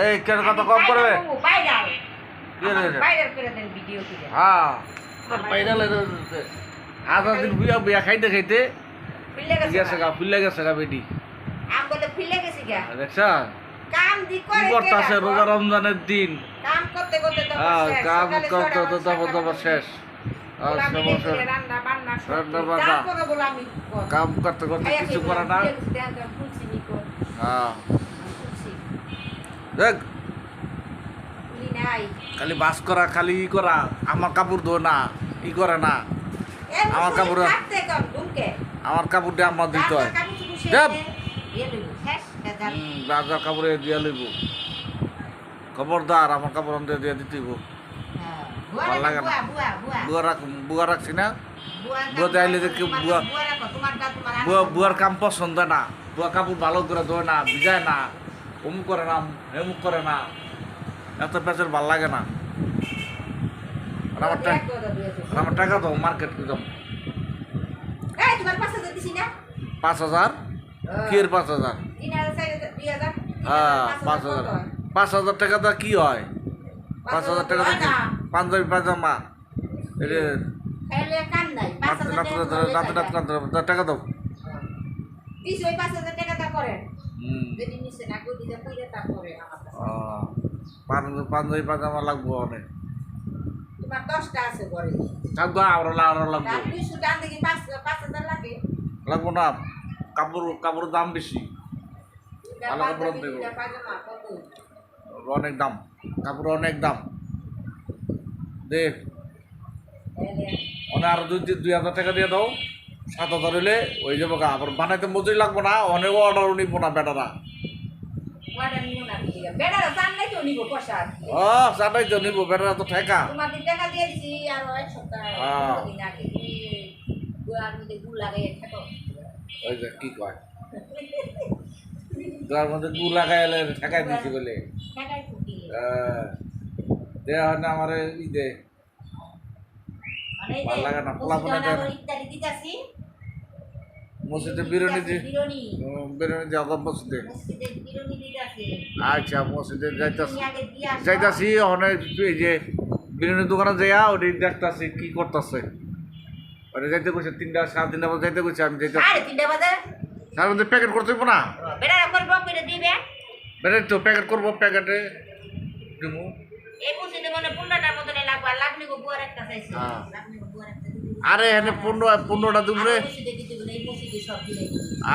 এই কেন কত কম করবে? হ্যাঁ। আধা দিন বুয়া বিয়া খাইতে খাইতে গেছে গেছে গা। ফুলে গেছে গা বেটি। আম বলে ফিলে গেছে গা। দেখছা? কি করে করতেছে রোজা রমজানের দিন? কাম করতে করতে হ্যাঁ তারপর। শেষ। রান্না বান্না। কাম করতে করতে কিছু করে না। দেখ। হ্যাঁ। দেখ। খালি বাস করা খালি ই করা আমার কাপড় ধো না ই করে না আমার কাপড়-। আমার কাপড় দিয়ে আমার দিতে হয় দেব। রাজার কাপড়ে দিয়ে লইব খবরদার আমার কাপড় অন্তে দিয়ে দিতে হইব হ্যাঁ। ভালো লাগে না। বুয়া, রাখ বুয়া রাখছি না বুয়া তোমার- বুয়া-। বুয়ার কাম পছন্দ না বুয়া কাপড় ভালো করে ধোয় না ভিজায় না অমুক করে না হেমুক করে না এত পেঁচের ভালো লাগে না আমার টা- এক করে আমার টাকা দাও মার্কেট দাও এই, পাঁচ হাজার না? পাঁচ হাজার কি হ্যাঁ পাঁচ হাজার পাঁচ হাজার টাকা দা কি হয় পাঁচ হাজার টাকা হয় দিয়ে পাঞ্জাবি পাজামা টাকা টাকা দাও ওই পাঁচ হাজার টাকাটা করেন। হুম যদি নিচে না করে দিতে কইলে তারপরে আমার কাছে। পাঞ্জাবি পাঞ্জাবি পাজামা লাগবো অনেক তোমার দশটা আছে ঘরে। থাকব আরও আরও লাগবো দুইশো টান দেখি পাঁচ পাঁচ হাজার লাগে। লাগবো না কাপড় কাপড়ের দাম বেশি ভালো কাপড় দেবো। অনেক দাম কাপড় অনেক দাম দে তাইলে অনেক আরও দুই দুই হাজার টাকা দিয়ে দাও সাত হাজার হইলে ওই যাব গা আবার বানাইতে মজুরি লাগবো না অনেক অর্ডার নিবো না বেটারা। নিবো। ও তো বেটারা তো ঠেকা। ওই যে কি কয়? তার মধ্যে গু লাগাই এলে ঠেকাই দিছি বলে। টাকাই দে হয় না আমার ই দে ভালো লাগে না, পোলা মসজিদে বিরিয়ানি দি অগম মসজিদে। আচ্ছা মসজিদে যাইতাছি। যাইতাছি অনেক এই যে বিরিয়ানির দোকানে যাইয়া ওটি দেখতাছি কি করতেছে। ওটা যাইতে কইছে তিনটা সাড়ে তিনটা বাজে যাইতে কইছে আমি যাইতে সাড়ে তিনটা বাজে? প্যাকেট করতে হইবো না? বেড়ে তো প্যাকেট করব প্যাকেটে দিবো আর এখানে পনেরো পনেরোটা দিব সব দিলে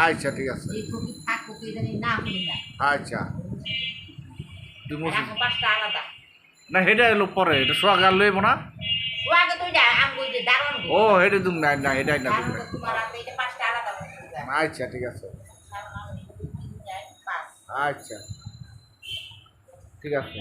আচ্ছা ঠিক আছে। এই ফকির থাক ফকির জানি না শুনি না। আচ্ছা। দিব আর এখন পাঁচটা আলাদা। না হেটা এলো পরে এটা সোয়াগার লইব না? ও আগে তো যা আমি ওই যে দারুণ ও হেটে দুম না না হেটাই না দুম দারুণ না তো তোমার হাতে এটা পাঁচটা আলাদা আচ্ছা ঠিক আছে। আচ্ছা। ঠিক আছে।